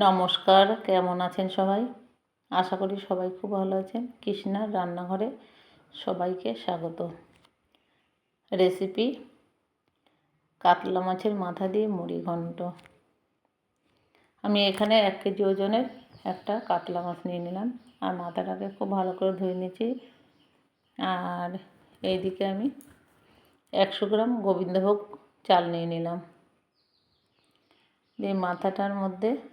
নমস্কার, কেমন আছেন সবাই? আশা করি সবাই খুব ভালো আছেন। কৃষ্ণার রান্নাঘরে সবাইকে স্বাগত। রেসিপি, কাতলা মাছের মাথা দিয়ে মুড়ি ঘন্ট। আমি এখানে এক কেজি ওজনের একটা কাতলা মাছ নিয়ে নিলাম। আর মাথাটাকে খুব ভালো করে ধুয়ে নিয়েছি আর এইদিকে আমি একশো গ্রাম গোবিন্দভোগ চাল নিয়ে নিলাম। দিয়ে মাথাটার মধ্যে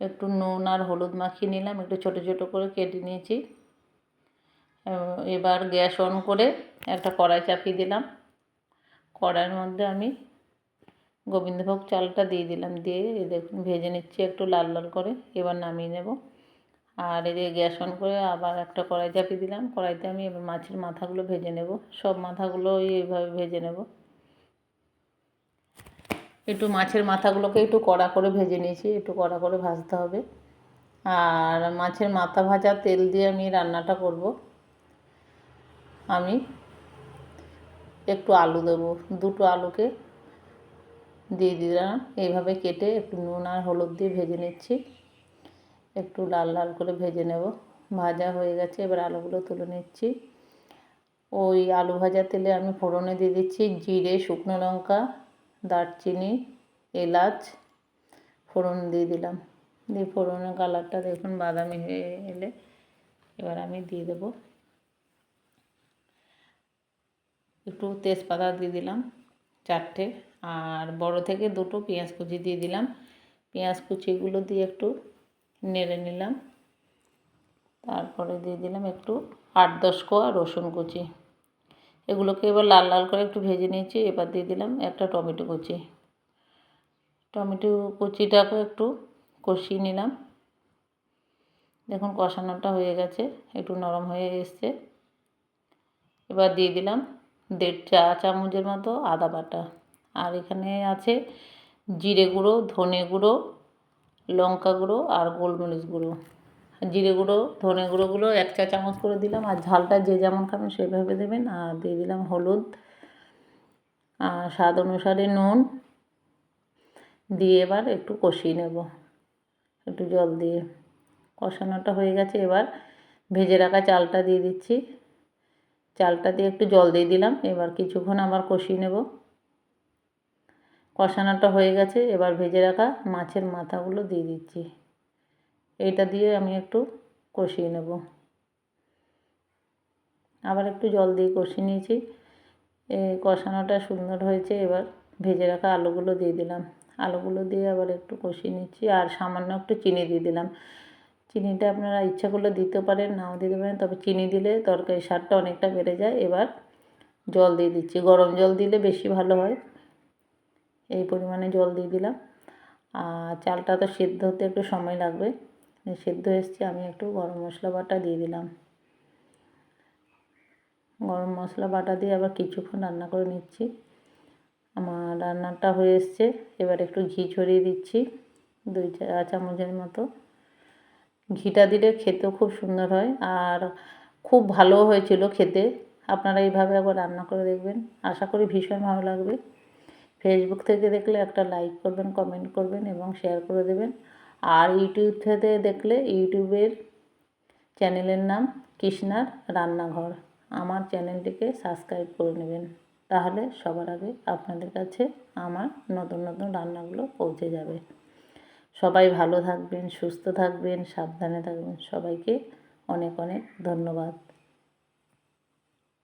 একটু নুন আর হলুদ মাখিয়ে নিলাম, একটু ছোট ছোট করে কেটে নিয়েছি। এবার গ্যাস অন করে একটা কড়াই চাপিয়ে দিলাম। কড়াইয়ের মধ্যে আমি গোবিন্দভোগ চালটা দিয়ে দিলাম, দিয়ে দেখুন ভেজে নিচ্ছি একটু লাল লাল করে, এবার নামিয়ে নেব। আর যে গ্যাস অন করে আবার একটা কড়াই চাপিয়ে দিলাম, কড়াইতে আমি এবার মাছের মাথাগুলো ভেজে নেব, সব মাথাগুলো এইভাবে ভেজে নেব। একটু মাছের মাথাগুলোকে একটু কড়া করে ভেজে নিয়েছি, একটু কড়া করে ভাজতে হবে। আর মাছের মাথা ভাজা তেল দিয়ে আমি রান্নাটা করব। আমি একটু আলু দেবো, দুটো আলুকে দিয়ে দিলাম। এইভাবে কেটে একটু নুন আর হলুদ দিয়ে ভেজে নিচ্ছি। একটু লাল লাল করে ভেজে নেব। ভাজা হয়ে গেছে, এবার আলুগুলো তুলে নিচ্ছি। ওই আলু ভাজা তেলে আমি ফোড়নে দিয়ে দিচ্ছি জিরে, শুকনো লঙ্কা দারচিনি, এলাচ, ফোড়ন দিয়ে দিলাম। দিয়ে ফোড়নের কালারটা দেখুন বাদামি হয়ে এলে এবার আমি দিয়ে দেবো। একটু তেজপাতা দিয়ে দিলাম চারটে আর বড় থেকে দুটো পেঁয়াজ কুচি দিয়ে দিলাম। পেঁয়াজ কুচিগুলো দিয়ে একটু নেড়ে নিলাম। তারপরে দিয়ে দিলাম একটু আট দশ কোয়া রসুন কুচি। এগুলোকে এবার লাল লাল করে একটু ভেজে নিয়েছি, এবার দিয়ে দিলাম একটা টমেটো কুচি। টমেটো কুচিটাকে একটু কষিয়ে নিলাম। দেখুন কষানোটা হয়ে গেছে, একটু নরম হয়ে এসছে। এবার দিয়ে দিলাম দেড় চা চামচের মতো আদা বাটা। আর এখানে আছে জিরে গুঁড়ো, ধনে গুঁড়ো, লঙ্কা গুঁড়ো আর গোলমরিচ গুঁড়ো। জিরে গুঁড়ো, ধনে গুঁড়োগুলো এক চা চামচ করে দিলাম। আর ঝালটা যে যেমন খাবেন সেভাবে দেবেন। আর দিয়ে দিলাম হলুদ। আর স্বাদ অনুসারে নুন। দিয়ে এবার একটু কষিয়ে নেব। একটু জল দিয়ে। কষানোটা হয়ে গেছে এবার। ভেজে রাখা চালটা দিয়ে দিচ্ছি। চালটা দিয়ে একটু জল দিয়ে দিলাম। এবার কিছুক্ষণ আবার কষিয়ে নেব। কষানোটা হয়ে গেছে। এবার ভেজে রাখা মাছের মাথাগুলো দিয়ে দিচ্ছি। এইটা দিয়ে আমি একটু কষিয়ে নেব। আবার একটু জল দিয়ে কষিয়ে নিয়েছি। কষানোটা সুন্দর হয়েছে, এবার ভেজে রাখা আলুগুলো দিয়ে দিলাম। আলুগুলো দিয়ে আবার একটু কষিয়ে নিচ্ছি, আর সামান্য একটু চিনি দিয়ে দিলাম। চিনিটা আপনারা ইচ্ছা করলে দিতে পারেন, নাও দিতে পারেন, তবে চিনি দিলে তরকারি স্বাদটা অনেকটা বেড়ে যায়। এবার জল দিয়ে দিচ্ছি, গরম জল দিলে বেশি ভালো হয়। এই পরিমাণে জল দিয়ে দিলাম। আর চালটা তো সেদ্ধ হতে একটু সময় লাগবে। সেদ্ধ এসছে, আমি একটু গরম মশলা বাটা দিয়ে দিলাম। গরম মশলা বাটা দিয়ে আবার কিছুক্ষণ রান্না করে নিচ্ছি। আমার রান্নাটা হয়ে এসছে, এবার একটু ঘি ছড়িয়ে দিচ্ছি, দুই চা চামচের মতো। ঘিটা দিলে খেতেও খুব সুন্দর হয়, আর খুব ভালো হয়েছিল খেতে। আপনারা এইভাবে একবার রান্না করে দেখবেন, আশা করি ভীষণ ভালো লাগবে। ফেসবুক থেকে দেখলে একটা লাইক করবেন কমেন্ট করবেন এবং শেয়ার করে দেবেন। আর ইউটিউব থেকে দেখলে ইউটিউবের চ্যানেলের নাম কৃষ্ণার রান্নাঘর। আমার চ্যানেলটিকে সাবস্ক্রাইব করে নেবেন। তাহলে সবার আগে আপনাদের কাছে আমার নতুন নতুন রান্নাগুলো পৌঁছে যাবে। সবাই ভালো থাকবেন, সুস্থ থাকবেন, সাবধানে থাকবেন। সবাইকে অনেক অনেক ধন্যবাদ।